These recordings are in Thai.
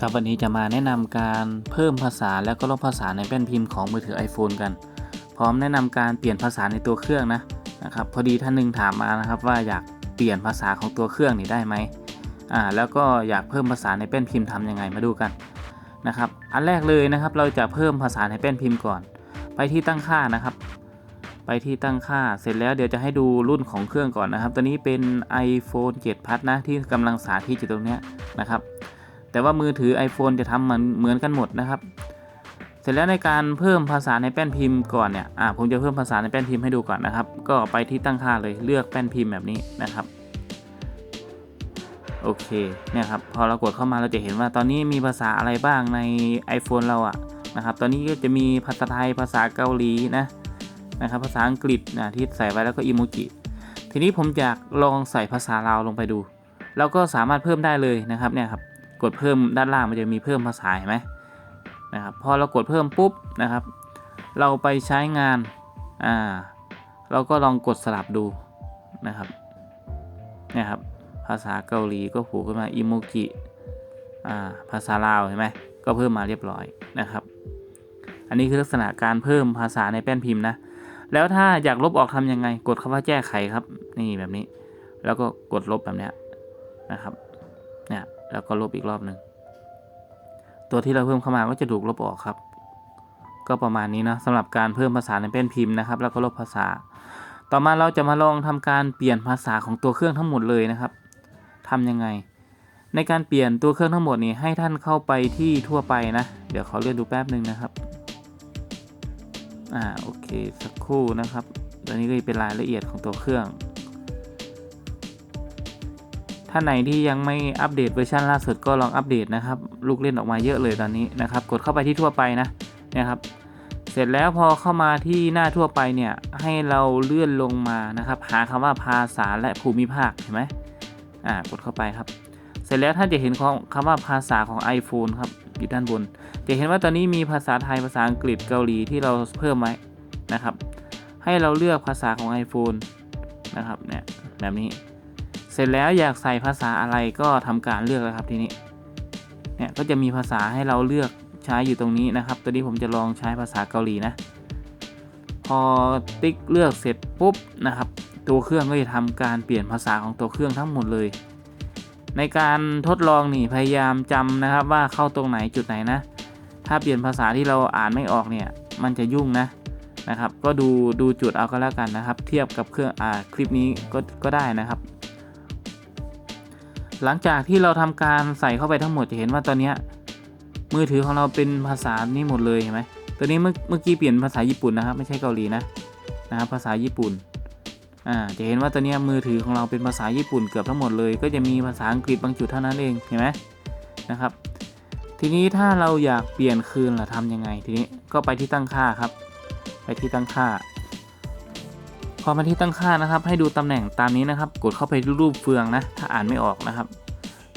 ครับวันนี้จะมาแนะนำการเพิ่มภาษาแล้วก็ลบภาษาในแป้นพิมพ์ของมือถือ iPhone กัน พร้อมแนะนำการเปลี่ยนภาษาในตัวเครื่องนะนะครับพอดีท่านหนึ่งถามมานะครับว่าอยากเปลี่ยนภาษาของตัวเครื่องนี่ได้ไหมอ่าแล้วก็อยากเพิ่มภาษาในแป้นพิมพ์ทำยังไงมาดูกันนะครับอันแรกเลยนะครับเราจะเพิ่มภาษาในแป้นพิมพ์ก่อน ไปที่ตั้งค่านะครับ ไปที่ตั้งค่าเสร็จแล้วเดี๋ยวจะให้ดูรุ่นของเครื่องก่อนนะครับ ตัวนี้เป็น iPhone 7 Plus นะที่กำลังสาธิตอยู่ตรงนี้นะครับ แต่ว่ามือถือ iPhone จะทำเหมือนเหมือนกันหมดนะครับ เสร็จแล้วในการเพิ่มภาษาในแป้นพิมพ์ก่อนเนี่ยอ่าผมจะเพิ่มภาษาในแป้นพิมพ์ให้ดูก่อนนะครับ ก็ไปที่ตั้งค่าเลยเลือกแป้นพิมพ์แบบนี้นะครับโอเคเนี่ยครับพอเรากดเข้ามาเราจะเห็นว่าตอนนี้มีภาษาอะไรบ้างใน iPhone เราอะนะครับตอนนี้ก็จะมีภาษาไทยภาษาเกาหลีนะนะครับภาษาอังกฤษนะที่ใส่ไว้แล้วก็อีโมจิทีนี้ผมอยากลองใส่ภาษาลาวลงไปดู เราก็สามารถเพิ่มได้เลยนะครับเนี่ยครับ กดเพิ่มด้านล่างมันจะมีเพิ่มภาษาเห็นไหมนะครับพอเรากดเพิ่มปุ๊บนะครับ เราไปใช้งานอ่าเราก็ลองกดสลับดูนะครับนี่ครับภาษาเกาหลีก็ผูกขึ้นมาอิโมจิอ่าภาษาลาวเห็นไหมก็เพิ่มมาเรียบร้อยนะครับ อันนี้คือลักษณะการเพิ่มภาษาในแป้นพิมพ์นะแล้วถ้าอยากลบออกทำยังไง กดคำว่าแก้ไขครับ นี่แบบนี้ แล้วก็กดลบแบบนี้นะครับ แล้วก็ลบอีกรอบหนึ่ง ตัวที่เราเพิ่มเข้ามาก็จะถูกลบออกครับ ก็ประมาณนี้นะสำหรับการเพิ่มภาษาในแป้นพิมพ์นะครับ แล้วก็ลบภาษา ต่อมาเราจะมาลองทำการเปลี่ยนภาษาของตัวเครื่องทั้งหมดเลยนะครับทำยังไง ในการเปลี่ยนตัวเครื่องทั้งหมดนี้ให้ท่านเข้าไปที่ทั่วไปนะ เดี๋ยวเขอเลื่อนดูแป๊บหนึ่งนะครับอ่าโอเคสักครู่นะครับตอนนี้ก็เป็นรายละเอียดของตัวเครื่อง ถ้าไหนที่ยังไม่อัปเดตเวอร์ชันล่าสุดก็ลองอัปเดตนะครับ ลูกเล่นออกมาเยอะเลยตอนนี้นะครับ กดเข้าไปที่ทั่วไปนะนี่ยครับ เสร็จแล้วพอเข้ามาที่หน้าทั่วไปเนี่ยให้เราเลื่อนลงมานะครับ หาคำว่าภาษาและภูมิภาคเห็นไหมอ่ากดเข้าไปครับ เสร็จแล้วท่านจะเห็นของคำว่าภาษาของ iPhone ครับอยู่ด้านบน จะเห็นว่าตอนนี้มีภาษาไทยภาษาอังกฤษเกาหลีที่เราเพิ่มไว้นะครับ ให้เราเลือกภาษาของ iPhone นะครับเนี่ยแบบนี้ เสร็จแล้วอยากใส่ภาษาอะไรก็ทำการเลือกแล้วครับทีนี้ เนี่ยก็จะมีภาษาให้เราเลือกใช้อยู่ตรงนี้นะครับ ตัวนี้ผมจะลองใช้ภาษาเกาหลีนะ พอติ๊กเลือกเสร็จปุ๊บนะครับ ตัวเครื่องก็จะทำการเปลี่ยนภาษาของตัวเครื่องทั้งหมดเลย ในการทดลองนี่พยายามจำนะครับว่าเข้าตรงไหนจุดไหนนะ ถ้าเปลี่ยนภาษาที่เราอ่านไม่ออกเนี่ยมันจะยุ่งนะนะครับ ก็ดูดูจุดเอาก็แล้วกันนะครับ เทียบกับเครื่องอ่าคลิปนี้ก็ก็ได้นะครับ หลังจากที่เราทำการใส่เข้าไปทั้งหมดจะเห็นว่าตอนนี้มือถือของเราเป็นภาษานี้หมดเลยเห็นไหมตัวนี้เมื่อเมื่อกี้เปลี่ยนภาษาญี่ปุ่นนะครับไม่ใช่เกาหลีนะนะครับภาษาญี่ปุ่นอ่าจะเห็นว่าตัวนี้มือถือของเราเป็นภาษาญี่ปุ่นเกือบทั้งหมดเลย ก็จะมีภาษาอังกฤษบางจุดเท่านั้นเองเห็นไหมนะครับ ทีนี้ถ้าเราอยากเปลี่ยนคืนล่ะทำยังไงทีนี้ก็ไปที่ตั้งค่าครับ ไปที่ตั้งค่า พอมาที่ตั้งค่านะครับ ให้ดูตำแหน่งตามนี้นะครับ กดเข้าไปที่รูปเฟืองนะ ถ้าอ่านไม่ออกนะครับ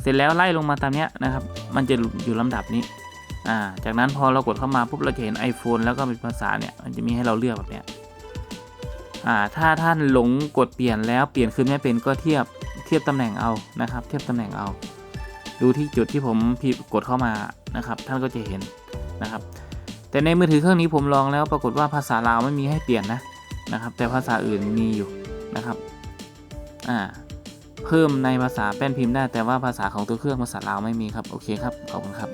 เสร็จแล้วไล่ลงมาตามนี้นะครับ มันจะอยู่ลำดับนี้อ่าจากนั้นพอเรากดเข้ามาปุ๊บเราจะเห็น iPhone แล้วก็เป็นภาษาเนี่ยมันจะมีให้เราเลือกแบบเนี้ยอ่าถ้าท่านหลงกดเปลี่ยนแล้วเปลี่ยนคืนไม่เป็นก็เทียบเทียบตำแหน่งเอานะครับ เทียบตำแหน่งเอา ดูที่จุดที่ผมพิมกดเข้ามานะครับ ท่านก็จะเห็นนะครับ แต่ในมือถือเครื่องนี้ผมลองแล้วปรากฏว่าภาษาลาวไม่มีให้เปลี่ยนนะ นะครับ แต่ภาษาอื่นมีอยู่นะครับอ่าเพิ่มในภาษาแป้นพิมพ์ได้แต่ว่าภาษาของตัวเครื่องภาษาลาวไม่มีครับ โอเคครับ ขอบคุณครับ